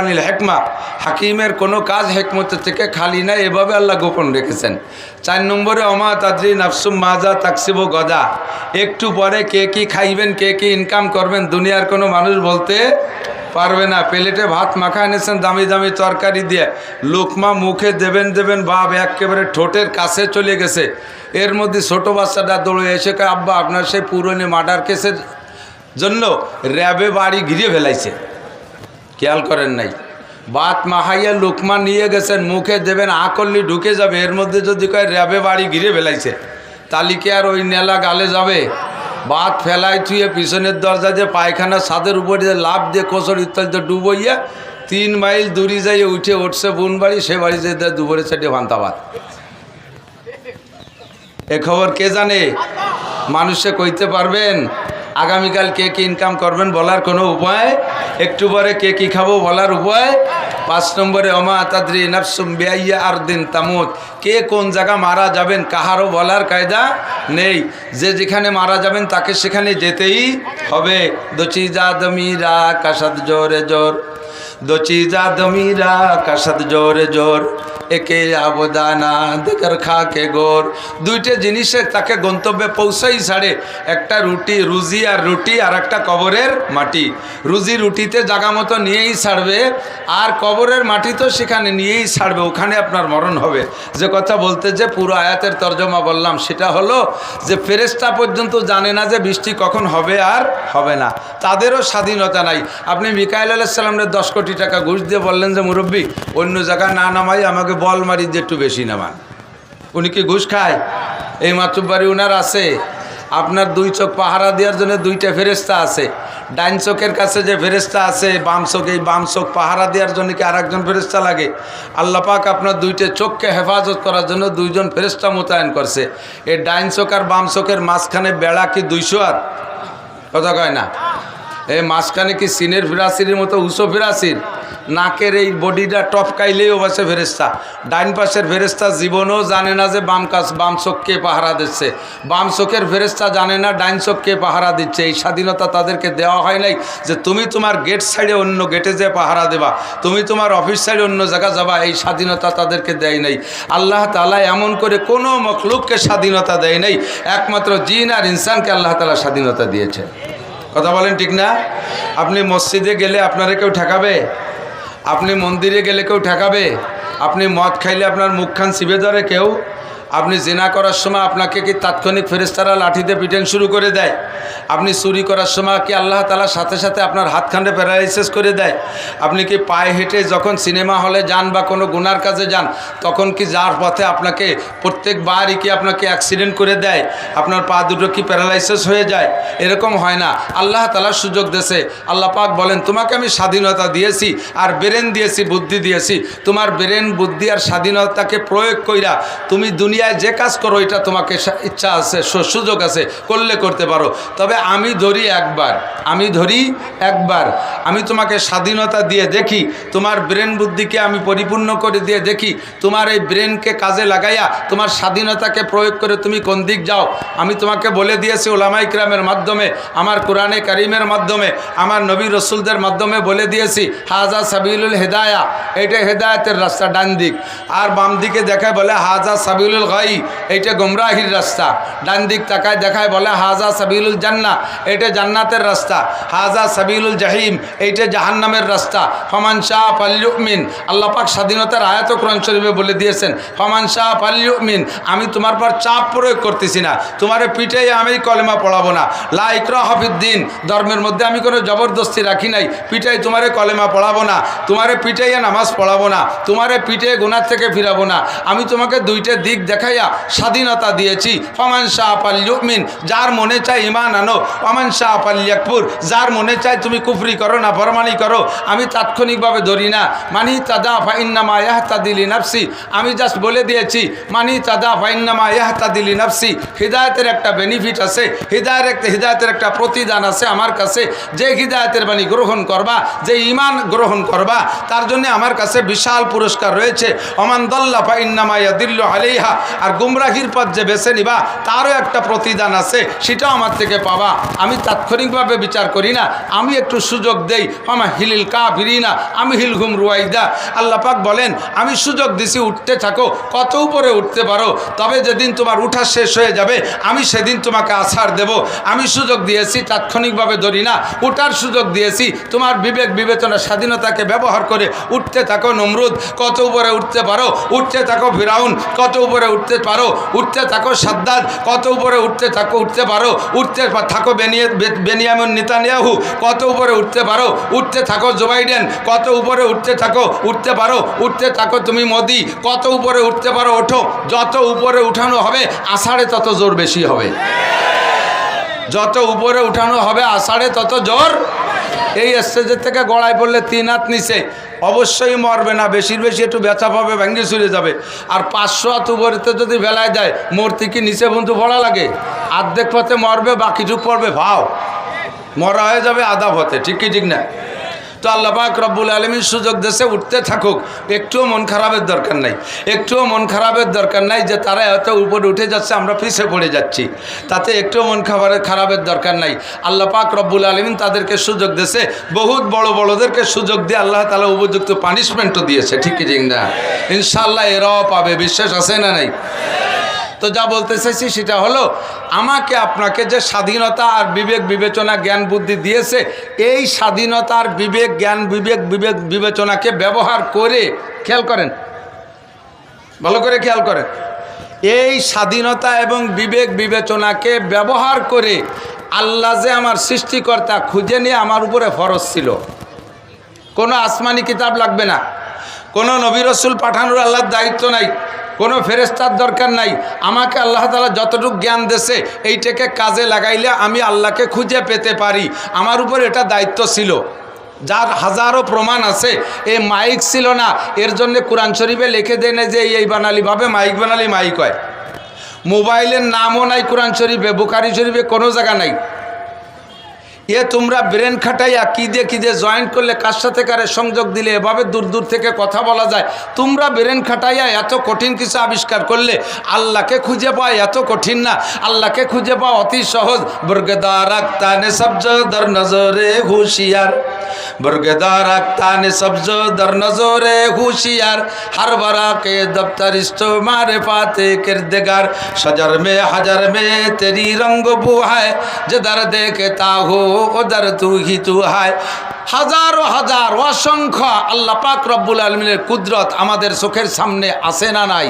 আনিল হেকমা। হাকিমের কোনো কাজ হেকমতের থেকে খালি নাই, এভাবে আল্লাহ গোপন রেখেছেন। চার নম্বরে অমা তাদ্রি নাফসুম মাজা তাকসিব গদা। একটু পরে কে কি খাইবেন, কে কি ইনকাম করবেন, দুনিয়ার কোনো মানুষ বলতে পারবে না। প্লেটে ভাত মাখা এনেছেন, দামি দামি তরকারি দিয়ে। লোকমা মুখে দেবেন দেবেন বাপ একেবারে ঠোঁটের কাছে চলে গেছে। এর মধ্যে ছোটো বাচ্চাটা দৌড়ে এসে আব্বা, আপনার সেই পুরনো মার্ডার কেসের জন্য র্যাবে বাড়ি ঘিরে ফেলাইছে। খেয়াল করেন নাই। বাত মাহাইয়া লুকমা নিয়ে গেছেন, মুখে দেবেন আকল্লি ঢুকে যাবে, এর মধ্যে যদি কয় র্যাবে বাড়ি ঘিরে ফেলাইছে তালিকে আর ওই নেলা গালে যাবে? বাত ফেলাই থুয়ে পিছনের দরজা দিয়ে পায়খানা ছাদের উপরে দিয়ে লাভ দিয়ে কোসর ইত্যাদি ডুবইয়া তিন মাইল দূরি যাইয়ে উঠে উঠছে বোন বাড়ি, সে বাড়ি যেতে দুপুরে সেটে ভান্তাবাদ। এ খবর কে জানে? মানুষে কইতে পারবেন আগামীকাল কে কি ইনকাম করবেন বলার কোনো উপায়? একটু পরে কে কি খাব বলার উপায়? পাঁচ নম্বরে, অমা তাদ্রি নাফসুম বেআইয়া আর দিন তামুত। কে কোন জায়গা মারা যাবেন কাহারও বলার কায়দা নেই। যে যেখানে মারা যাবেন তাকে সেখানে যেতেই হবে। দচি দমিরা কাসাদ জোরে জোর। দচি দমিরা কাসাদ জোরে জোর। একে আবদানা দেখর খা কে গোর। দুইটা জিনিসে তাকে গন্তব্যে পৌঁছাই ছাড়ে। একটা রুটি, রুজি আর রুটি, আর একটা কবরের মাটি। রুজি রুটিতে জাগা মতো নিয়েই ছাড়বে, আর কবরের মাটি তো সেখানে নিয়েই ছাড়বে, ওখানে আপনার মরণ হবে। যে কথা বলতে যে পুরো আয়াতের তর্জমা বললাম, সেটা হলো যে ফেরেস্তা পর্যন্ত জানে না যে বৃষ্টি কখন হবে আর হবে না। তাদেরও স্বাধীনতা নাই। আপনি মিকাইল আলাইসাল্লামের দশ কোটি টাকা ঘুষ দিয়ে বললেন যে মুরব্বী, অন্য জায়গায় না নামাই আমাকে বল মারি দিয়ে একটু বেশি নামান উনি কি ঘুষ খায়? এই মাতুব্বাড়ি উনার আছে। আপনার দুই চোখ পাহারা দেওয়ার জন্য দুইটা ফেরেস্তা আছে। ডাইন চোখের কাছে যে ফেরেস্তা আছে, বাম চোখ, এই বাম চোখ পাহারা দেওয়ার জন্য কি আর একজন ফেরেস্তা লাগে? আল্লাহ পাক আপনার দুইটা চোখকে হেফাজত করার জন্য দুইজন ফেরেস্তা মোতায়েন করছে। এই ডাইন চোখ আর বাম চোখের মাঝখানে বেড়া কি দুইশো আর? কথা কয় না। এই মাঝখানে কি সিনের ফিরাসির মতো উঁচু ফিরাসির? নাকের এই বডিটা টপকাইলেই বাসে ফেরেস্তা ডাইন পাশের ফেরেস্তা জীবনও জানে না যে বাম কাজ বাম চোখকে পাহারা দিচ্ছে। বাম চোখের ফেরেস্তা জানে না ডাইন চোখকে পাহারা দিচ্ছে। এই স্বাধীনতা তাদেরকে দেওয়া হয় নাই যে তুমি তোমার গেট সাইডে অন্য গেটে যে পাহারা দেবা। তুমি তোমার অফিস সাইডে অন্য জায়গা যাবা। এই স্বাধীনতা তাদেরকে দেয় নাই। আল্লাহ তালা এমন করে কোনো মখলুককে স্বাধীনতা দেয় নাই। একমাত্র জিন আর ইনসানকে আল্লাহ তালা স্বাধীনতা দিয়েছে। কথা বলেন ঠিক না? আপনি মসজিদে গেলে আপনারা কেউ ঠেকাবে? আপনি মন্দিরে গেলে কেউ ঠেকাবে? আপনি মদ খাইলে আপনার মুখখান শিবে ধরে কেউ? আপনি জেনা করার সময় আপনাকে কি তাৎক্ষণিক ফেরেস্তারা লাঠিতে পিটেন শুরু করে দেয়? আপনি চুরি করার সময় কি আল্লাহ তালার সাথে সাথে আপনার হাতখান্ডে প্যারালাইসিস করে দেয়? আপনি কি পায়ে হেঁটে যখন সিনেমা হলে যান বা কোনো গুনার কাজে যান, তখন কি যার পথে আপনাকে প্রত্যেকবারই কি আপনাকে অ্যাক্সিডেন্ট করে দেয়? আপনার পা দুটো কি প্যারালাইসিস হয়ে যায়? এরকম হয় না। আল্লাহ তালার সুযোগ দেশে আল্লাহ পাক বলেন, তোমাকে আমি স্বাধীনতা দিয়েছি আর ব্রেন দিয়েছি, বুদ্ধি দিয়েছি। তোমার ব্রেন, বুদ্ধি আর স্বাধীনতাকে প্রয়োগ কইরা তুমি দুনিয়ায় যে কাজ করো, এটা তোমাকে ইচ্ছা আছে সুযোগ আছে, করলে করতে পারো। তবে আমি ধরি একবার, আমি ধরি একবার। আমি তোমাকে স্বাধীনতা দিয়ে দেখি, তোমার ব্রেন বুদ্ধিকে আমি পরিপূর্ণ করে দিয়ে দেখি, তোমার এই ব্রেনকে কাজে লাগাইয়া, তোমার স্বাধীনতাকে প্রয়োগ করে তুমি কোন দিক যাও। আমি তোমাকে বলে দিয়েছি ওলামা ইকরামের মাধ্যমে, আমার কোরআনে কারিমের মাধ্যমে, আমার নবী রসুলদের মাধ্যমে বলে দিয়েছি হাজা সাবিলুল হেদায়া। এটা হেদায়তের রাস্তা, ডান দিক। আর বাম দিকে দেখায় বলে হাজা সাবিলুল গাই এইটা গোমরাহির রাস্তা। ডান দিক তাকায় দেখায় বলে, হাজা সাবিলুল জান্না এটা জান্নাতের রাস্তা। হাজা সাবিলুল জাহিম। এইটা জাহান্নামের রাস্তা। ফমান শাহ পাল্লুমিন আল্লাহ পাক স্বাধীনতার আয়াত কোরআন শরীফে বলে দিয়েছেন, ফমান শাহ পাল্লুমিন আমি তোমার পর চাপ প্রয়োগ করতেছি না। তোমার পিঠে আমি কলেমা পড়াবো না। লা হাফিদ্দিন ধর্মের মধ্যে আমি কোনো জবরদস্তি রাখি নাই। পিঠাই তোমারে কলেমা পড়াবো না। তোমারে পিঠাইয়া নামাজ পড়াবো না। তোমারে পিঠে গুনার থেকে ফিরাবো না। আমি তোমাকে দুইটা দিক দেখাইয়া স্বাধীনতা দিয়েছি। অমান শাহ পাল্লুমিন যার মনে চায় ইমান আনো। অমান শাহ পাল্লিয়াকপুর যার মনে চায় তুমি কুফরি করো না, ফরমানি করো। আমি তাৎক্ষণিকভাবে ধরি না। মানি তাদা ফাইন্নামা ইয়াহতা দিলি নাফসি। আমি জাস্ট বলে দিয়েছি, মানি তাদা ফাইন্নামা ইয়াহতা দিলি নাফসি। হৃদায়তের একটা বেনিফিট আছে, হৃদায়ের একটা হৃদায়তের একটা প্রতিদান আছে আমার কাছে। যে হৃদায়তের বাণী গ্রহণ করবা, যে ইমান গ্রহণ করবা, তার জন্য আমার কাছে বিশাল পুরস্কার রয়েছে। অমান দল্লা ফাইন্নামা ইয়াদিল্লু আলাইহা আর গুমরাহির পথ যে বেছে নিবা, তারও একটা প্রতিদান আছে সেটাও আমার থেকে পাবা। আমি তাৎক্ষণিকভাবে বিচার করি না, আমি একটু সুযোগ দেই। আমা হিলিল কা না আমি হিল ঘুম রুয়াইদা। আল্লাহ পাক বলেন, আমি সুযোগ দিছি, উঠতে থাকো, কত উপরে উঠতে পারো, তবে যেদিন তোমার উঠা শেষ হয়ে যাবে, আমি সেদিন তোমাকে আছাড় দেব। আমি সুযোগ দিয়েছি, তাৎক্ষণিকভাবে ধরি না, উঠার সুযোগ দিয়েছি, তোমার বিবেক বিবেচনা, স্বাধীনতাকে ব্যবহার করে উঠতে থাকো, নমরুদ, কত উপরে উঠতে পারো, উঠতে থাকো ফিরাউন, কত উপরে উঠতে পারো, উঠতে থাকো সাদ্দাদ কত উপরে উঠতে থাকো, উঠতে পারো, উঠতে থাকো বেনিয়ে বেনিয়ামিন নেতানিয়াহু, কত উপরে উঠতে পারো, উঠতে থাকো জো বাইডেন, কত উপরে উঠতে থাকো, উঠতে পারো, উঠতে থাকো তুমি মোদি, কত উপরে উঠতে পারো ওঠো, যত উপরে উঠানো হবে, আষাঢ়ে তত জোর বেশি হবে। যত উপরে উঠানো হবে, আষাঢ়ে তত জোর এই স্টেজের থেকে গড়ায় পড়লে তিন হাত নিচে। অবশ্যই মরবে না, বেশির বেশি একটু বেচা পাবে, ভেঙে চুরে যাবে। আর পাঁচশো হাত উপরেতে যদি বেলায় যায়, মূর্তি কি নিচে বন্ধু ভরা লাগে? আর্ধেক পথে মরবে, বাকিটুক পড়বে, ভাও। মরা হয়ে যাবে আধা পথে, ঠিক কি, ঠিক না? তো আল্লাপাক রব্বুল আলমীর সুযোগ দেশে উঠতে থাকুক। একটুও মন খারাপের দরকার নাই। একটুও মন খারাপের দরকার নাই যে তারা এত উপরে উঠে যাচ্ছে, আমরা পিছিয়ে পড়ে যাচ্ছি। তাতে একটুও মন খাবারের খারাপের দরকার নাই। আল্লাহ পাক রব্বুল আলমিন তাদেরকে সুযোগ দেশে, বহুত বড় বড়দেরকে সুযোগ দিয়ে আল্লাহ তালা উপযুক্ত পানিশমেন্টও দিয়েছে। ঠিক কি, ঠিক না? ইনশাল্লাহ এরাও পাবে। বিশ্বাস আছে না নাই? তো যা বলতে চাইছি সেটা হলো, আমাকে আপনাকে যে স্বাধীনতা আর বিবেক বিবেচনা জ্ঞান বুদ্ধি দিয়েছে, এই স্বাধীনতার বিবেক জ্ঞান বিবেক বিবেক বিবেচনাকে ব্যবহার করে খেয়াল করেন। ভালো করে খেয়াল করেন। এই স্বাধীনতা এবং বিবেক বিবেচনাকে ব্যবহার করে আল্লাহ যে আমার সৃষ্টিকর্তা খুঁজে নিয়ে আমার উপরে ফরজ ছিল। কোনো আসমানি কিতাব লাগবে না। কোনো নবী রসুল পাঠানোর আল্লাহর দায়িত্ব নাই। কোনো ফেরেস্তার দরকার নাই। আমাকে আল্লাহ তালা যতটুকু জ্ঞান দেশে এইটাকে কাজে লাগাইলে আমি আল্লাহকে খুঁজে পেতে পারি। আমার উপর এটা দায়িত্ব ছিল। যার হাজারো প্রমাণ আছে, এ মাইক ছিল না। এর জন্য কোরআন শরীফে লিখে দেয় না যে, এই বানালিভাবে মাইক বানালি, মাইক হয় মোবাইলের নামও নাই কোরআন শরীফে, বুখারি শরীফে কোনো জায়গা নাই। এ তোমরা ব্রেন খাটাইয়া কী দিয়ে কী দিয়ে জয়েন্ট করলে, কার সাথে কারে সংযোগ দিলে, এভাবে দূর দূর থেকে কথা বলা যায়। তোমরা ব্রেন খাটাইয়া এত কঠিন কিছু আবিষ্কার করলে, আল্লাহকে খুঁজে পাও এত কঠিন না। আল্লাহকে খুঁজে পাও অতি সহজ। বর্গেদার আক্তানে সবজদর নজরে হুশিয়ার। বর্গেদার আক্তানে সবজদর নজরে হুশিয়ার। হর বরা কে দপ্তর ইস্তো মারে পাতে কিরদেগার। সজর মে হাজার মে তেরি রঙ্গ বুহায়। যে দর দেখে তা হো ওদার তু হিতু হায়। হাজারো হাজার অসংখ্য আল্লাহ পাক রব্বুল আলমিনের কুদরত আমাদের চোখের সামনে আসে না নাই?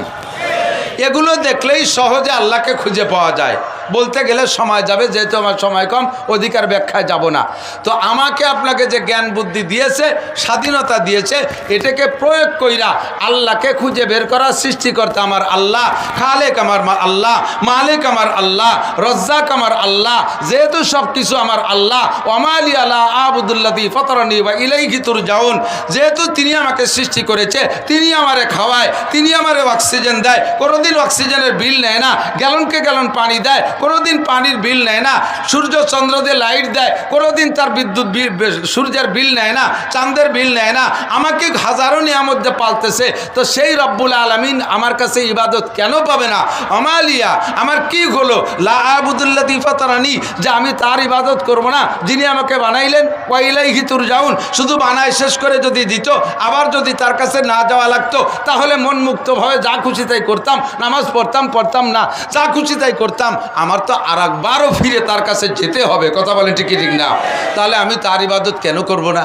এগুলো দেখলেই সহজে আল্লাহকে খুঁজে পাওয়া যায়। বলতে গেলে সময় যাবে, যেহেতু আমার সময় কম, অধিকার ব্যাখ্যায় যাব না। তো আমাকে আপনাকে যে জ্ঞান বুদ্ধি দিয়েছে, স্বাধীনতা দিয়েছে, এটাকে প্রয়োগ কইরা আল্লাহকে খুঁজে বের করার সৃষ্টিকর্তা আমার আল্লাহ, খালেক আমার আল্লাহ, মালিক আমার আল্লাহ, রজ্জাক আমার আল্লাহ, যেহেতু সব কিছু আমার আল্লাহ ওমালি আল্লাহ আবুদুল্লাদি ফতরনি বা ইলাইহি তুর যাউন যেহেতু তিনি আমাকে সৃষ্টি করেছে, তিনি আমারে খাওয়ায়, তিনি আমারে অক্সিজেন দেয়, কোনোদিন অক্সিজেনের বিল নেয় না, গ্যালনকে গ্যালন পানি দেয় কোনোদিন পানির বিল নেয় না। সূর্য চন্দ্র দিয়ে লাইট দেয়, কোনোদিন তার বিদ্যুৎ বিল সূর্যের বিল নেয় না, চাঁদের বিল নেয় না। আমাকে হাজারো নিয়ামত পালতেছে, তো সেই রব্বুল আলমিন আমার কাছে ইবাদত কেন পাবে না? আমালিয়া আমার কি হলো? লা আবুদুল্লাহ দিফাতারানি যে আমি তার ইবাদত করব না। যিনি আমাকে বানাইলেন ওয়াইলাই হিতুর যাউন শুধু বানায় শেষ করে যদি দিত, আবার যদি তার কাছে না যাওয়া লাগতো, তাহলে মন মুক্তভাবে যা খুশি তাই করতাম, নামাজ পড়তাম পড়তাম না, যা খুশি তাই করতাম আমার তো আর একবারও ফিরে তার কাছে যেতে হবে। কথা বলেন ঠিক কি ঠিক না? তাহলে আমি তার ইবাদত কেন করব না?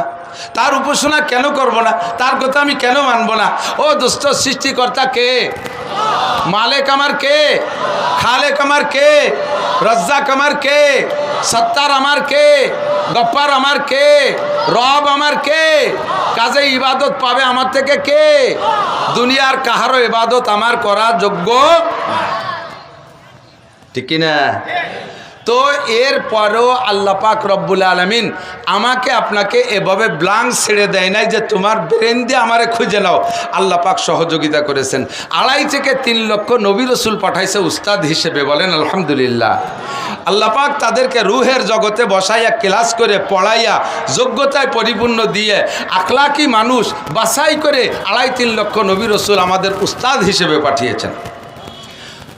তার উপাসনা কেন করব না? তার কথা আমি কেন মানব না? ও দুষ্ট সৃষ্টিকর্তা কে? মালেক আমার কে? খালেক আমার কে? রজ্জাক আমার কে? সত্তার আমার কে? গপ্পার আমার কে? রব আমার কে? কাজে ইবাদত পাবে আমার থেকে কে? দুনিয়ার কাহারও ইবাদত আমার করা যোগ্য ঠিক কিনা? তো এর পরেও আল্লাহ পাক রব্বুল আলমিন আমাকে আপনাকে এভাবে ব্লাঙ্ক ছেড়ে দেয় নাই যে তোমার ব্রেন দিয়ে আমারে খুঁজে নাও। আল্লাহ পাক সহযোগিতা করেছেন। আড়াই থেকে তিন লক্ষ নবী রসুল পাঠাইছে উস্তাদ হিসেবে বলেন, আলহামদুলিল্লাহ। আল্লাহ পাক তাদেরকে রুহের জগতে বসাইয়া, ক্লাস করে পড়াইয়া, যোগ্যতায় পরিপূর্ণ দিয়ে, আখলাকি মানুষ বাছাই করে আড়াই তিন লক্ষ নবী রসুল আমাদের উস্তাদ হিসেবে পাঠিয়েছেন।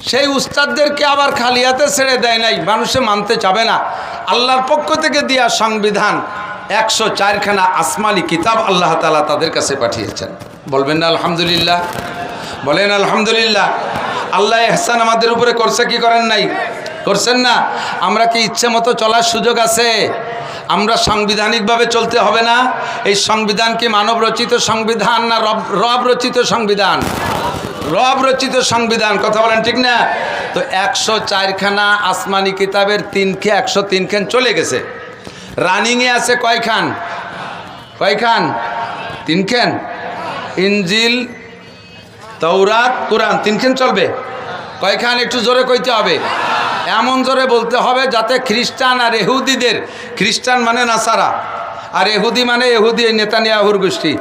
সেই উস্তাদদেরকে আবার খালি হাতে ছেড়ে দেয় নাই, মানুষে মানতে চাবে না। আল্লাহর পক্ষ থেকে দেওয়া সংবিধান একশো চারখানা আসমানি কিতাব আল্লাহ তালা তাদের কাছে পাঠিয়েছেন। বলবেন না, আলহামদুলিল্লাহ। বলেন, আলহামদুলিল্লাহ। আল্লাহ এহসান আমাদের উপরে করছে কি করেন নাই? করছেন না? আমরা কি ইচ্ছে মতো চলার সুযোগ আছে? আমরা সাংবিধানিকভাবে চলতে হবে না? এই সংবিধান কি মানব রচিত সংবিধান না রব রব রচিত সংবিধান? রব রচিত সংবিধান, কথা বলেন ঠিক না? তো একশো চারখানা আসমানি কিতাবের তিনখে, একশো তিনখান চলে গেছে। রানিংয়ে আছে কয়খান? কয়খান? তিনখান। ইঞ্জিল তৌরাত কোরআন, তিনখান চলবে। কয়খান একটু জোরে কইতে হবে। এমন জোরে বলতে হবে যাতে খ্রিস্টান আর এহুদিদের খ্রিস্টান মানে নাসারা। আর এহুদি মানে এহুদি, এই নেতানিয়াহুর গোষ্ঠী।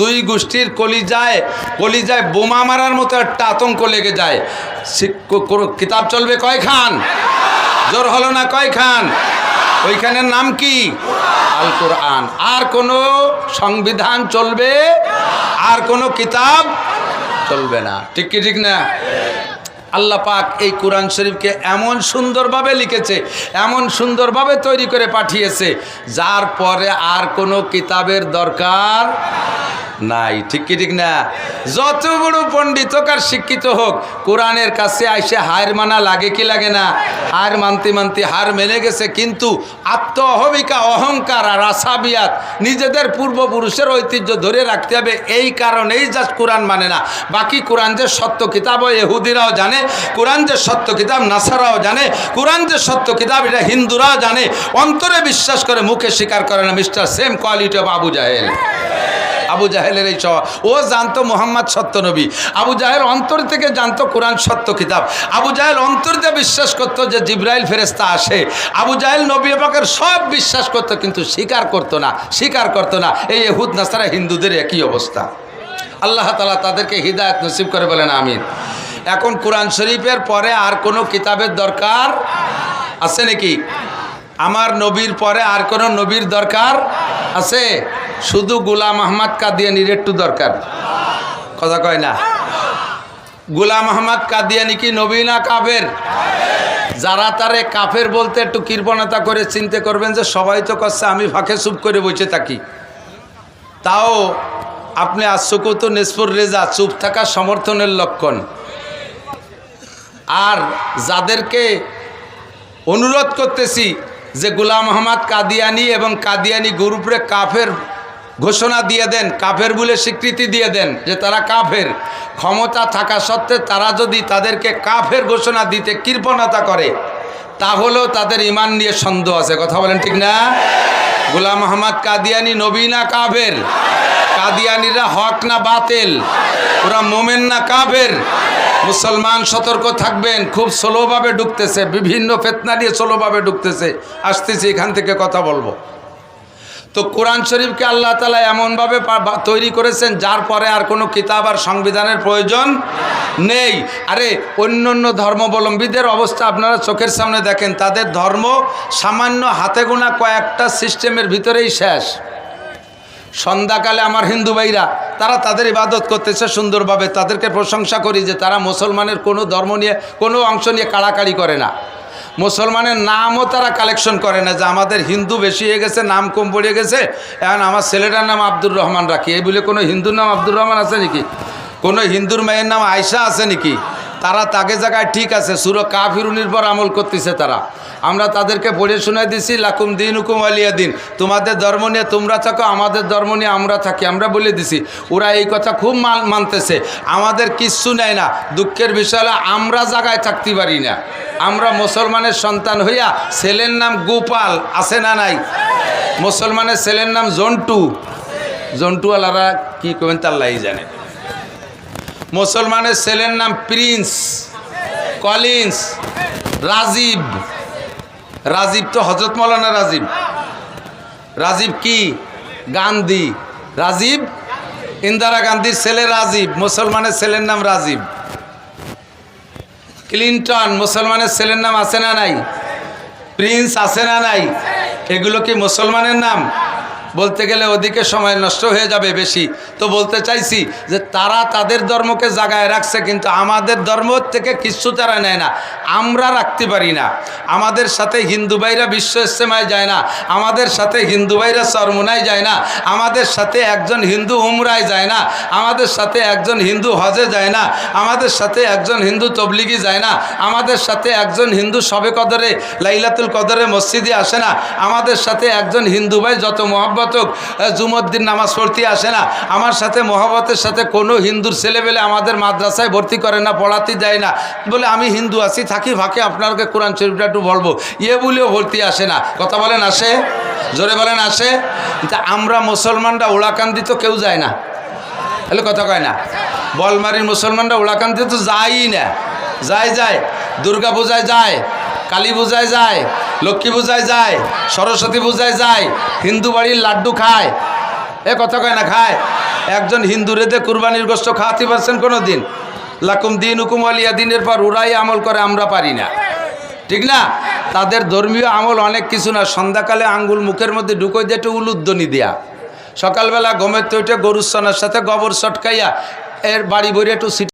দুই গোষ্ঠীর কলিজায় কলিজায় বোমা মারার মতো একটা আতঙ্ক লেগে যায়। কিতাব চলবে কয়খান জোর হলো না কয়খান ওইখানের নাম কি? আল কোরআন। আর কোনো সংবিধান চলবে? আর কোনো কিতাব চলবে না। ঠিক কি ঠিক না? আল্লাহ পাক এই কোরআন শরীফকে এমন সুন্দরভাবে লিখেছে, এমন সুন্দরভাবে তৈরি করে পাঠিয়েছে, যার পরে আর কোনো কিতাবের দরকার নাই, ঠিক কি ঠিক না? যত বড় পণ্ডিত হোক আর শিক্ষিত হোক, কোরআনের কাছে আইসে হার মানা লাগে কি লাগে না? হার মানতে মানতে হার মেনে গেছে, কিন্তু আত্ম অহমিকা অহংকার আর আসাবিয়াত নিজেদের পূর্বপুরুষের ঐতিহ্য ধরে রাখতে হবে, এই কারণেই যা কোরআন মানে না। বাকি কোরআন যে সত্য কিতাব, ও এহুদিরাও জানে, কোরআন যে সত্য কিতাব, নাসারাও জানে, কোরআন যে সত্য কিতাব, এটা হিন্দুরাও জানে, অন্তরে বিশ্বাস করে মুখে স্বীকার করে না, mister same quality of Abu জাহেল। আবু জাহেলের এই স্বভাব ও জানতো মোহাম্মদ সত্য নবী আবু জাহেল অন্তর থেকে জানতো কোরআন সত্য কিতাব। আবু জাহেল অন্তর বিশ্বাস করতো যে জিব্রাইল ফেরেস্তা আসে। আবু জাহেল নবী পাকের সব বিশ্বাস করতো, কিন্তু স্বীকার করতো না, স্বীকার করতো না। এই এহুদ নাসারা, হিন্দুদের একই অবস্থা। আল্লাহ তালা তাদেরকে হৃদায়ত নসিব করে বলেন, আমিন। এখন কোরআন শরীফের পরে আর কোনো কিতাবের দরকার আছে নাকি? আমার নবীর পরে আর কোনো নবীর দরকার আছে? শুধু গুলাম আহমদ কাদিয়ানির একটু দরকার। কথা কয় না? গুলাম আহমদ কাদিয়ানি কি নবী না কাফের? যারা তারে কাফের বলতে একটু কৃপণতা করে চিন্তা করবেন যে সবাই তো করছে, আমি ফাঁকে চুপ করে বসে থাকি। তাও আপনি আশুকুত নেসপুর রেজা, চুপ থাকা সমর্থনের লক্ষণ। আর যাদেরকে অনুরোধ করতেছি যে গুলাম আহমদ কাদিয়ানি এবং কাদিয়ানি গ্রুপরে কাফের ঘোষণা দিয়ে দেন, কাফের বলে স্বীকৃতি দিয়ে দেন যে তারা কাফের। ক্ষমতা থাকা সত্ত্বে তারা যদি তাদেরকে কাফের ঘোষণা দিতে কৃপণতা করে, তাহলেও তাদের ইমান নিয়ে সন্দেহ আছে। কথা বলেন ঠিক না? গুলাম আহমদ কাদিয়ানি নবী না কাফের? কাদিয়ানিরা হক না বাতেল? ওরা মোমেন না কাফের? মুসলমান সতর্ক থাকবেন, খুব স্লোভাবে ঢুকতেছে, বিভিন্ন ফেতনা নিয়ে স্লোভাবে ঢুকতেছে। আসতেছি এখান থেকে কথা বলব। তো কোরআন শরীফকে আল্লাহ তালা এমনভাবে তৈরি করেছেন, যার পরে আর কোনো কিতাব আর সংবিধানের প্রয়োজন নেই। আরে অন্য অন্য ধর্মাবলম্বীদের অবস্থা আপনারা চোখের সামনে দেখেন, তাদের ধর্ম সামান্য হাতে গোনা কয়েকটা সিস্টেমের ভিতরেই শেষ। সন্ধ্যাকালে আমার হিন্দু ভাইরা, তারা তাদের ইবাদত করতেছে সুন্দরভাবে। তাদেরকে প্রশংসা করি যে তারা মুসলমানের কোনো ধর্ম নিয়ে, কোনো অংশ নিয়ে কাড়াকাড়ি করে না। মুসলমানের নামও তারা কালেকশন করে না, যে আমাদের হিন্দু বেশি হয়ে গেছে, নাম কম পড়ে গেছে। এখন আমার ছেলেটার নাম আব্দুর রহমান রাখি। এই বলে কোনো হিন্দুর নাম আব্দুর রহমান আছে নাকি? কোনো হিন্দুর মেয়ের নাম আয়সা আছে নাকি? তারা তাকে জায়গায় ঠিক আছে, সুর ফিরুনির পর আমল করতেছে তারা। আমরা তাদেরকে পড়ে শুনে দিছি, লাকুম দিন হুকুম আলিয়া দিন। তোমাদের ধর্ম নিয়ে তোমরা থাকো, আমাদের ধর্ম নিয়ে আমরা থাকি, আমরা বলে দিছি। ওরা এই কথা খুব মান- মানতেছে। আমাদের কিচ্ছু নেয় না, দুঃখের বিষয় আমরা জায়গায় থাকতে পারি না। আমরা মুসলমানের সন্তান হইয়া ছেলের নাম গোপাল, আছে না নাই? মুসলমানের ছেলের নাম জন্টু। জন্টুওয়ালারা কি করবেন তাল্লাই জানে। মুসলমানের ছেলের নাম প্রিন্স, কলিন্স, রাজীব। রাজীব তো হজরত মৌলানা রাজীব। রাজীব কি? গান্ধী। রাজীব? ইন্দিরা গান্ধীর ছেলে রাজীব, মুসলমানের ছেলের নাম রাজীব। ক্লিন্টন, মুসলমানের ছেলের নাম আছে না নাই? প্রিন্স আছে না নাই? এগুলো কি মুসলমানের নাম? বলতে গেলে ওদিকে সময় নষ্ট হয়ে যাবে বেশি। তো বলতে চাইছি যে তারা তাদের ধর্মকে জাগায় রাখছে, কিন্তু আমাদের ধর্ম থেকে কিচ্ছু তারা নেয় না। আমরা রাখতে পারি না। আমাদের সাথে হিন্দু ভাইরা বিশ্ব ইস্তেমায় যায় না। আমাদের সাথে হিন্দু ভাইরা চরমুনায় যায় না। আমাদের সাথে একজন হিন্দু উমরায় যায় না। আমাদের সাথে একজন হিন্দু হজে যায় না। আমাদের সাথে একজন হিন্দু তবলিগি যায় না। আমাদের সাথে একজন হিন্দু সবে কদরে, লাইলাতুল কদরে মসজিদে আসে না। আমাদের সাথে একজন হিন্দু ভাই যত মহব্বত হোক জুমদ্দিন নামাজ পড়তে আসে না। আমার সাথে মহব্বতের সাথে কোনো হিন্দুর ছেলেবেলে আমাদের মাদ্রাসায় ভর্তি করে না, পড়াতে যায় না। বলে, আমি হিন্দু আছি, থাকি ফাঁকে আপনাকে কোরআন শরীফটা একটু বলব। ইয়ে বলেও ভর্তি আসে না। কথা বলেন, আসে? জোরে বলেন, আসে? আমরা মুসলমানরা ওড়াকান্দি তো কেউ যায় না। তাহলে কথা কয় না। বলমারির মুসলমানরা ওড়াকান্দি তো যায়ই না। যায় যায়। দুর্গা পূজায় যায়, কালী পূজায় যায় লক্ষ্মী পূজায় যায়, সরস্বতী পূজায় যায়, হিন্দু বাড়ির লাড্ডু খায়। এ কথা কয় না, খায়। একজন হিন্দু রেতে কুরবানির গোষ্ঠ খাওয়াতে পারছেন কোনো দিন লাকুম দিন হুকুম আলিয়া দিনের পর ওরাই আমল করে আমরা পারি না। ঠিক না? তাদের ধর্মীয় আমল অনেক কিছু না, সন্ধ্যাকালে আঙ্গুল মুখের মধ্যে ঢুকোই দিয়ে একটু উলুদ্দনি দেয়া। সকালবেলা গমের তো উঠে গরুর সনার সাথে গোবর চটকাইয়া এর বাড়ি ভরে একটু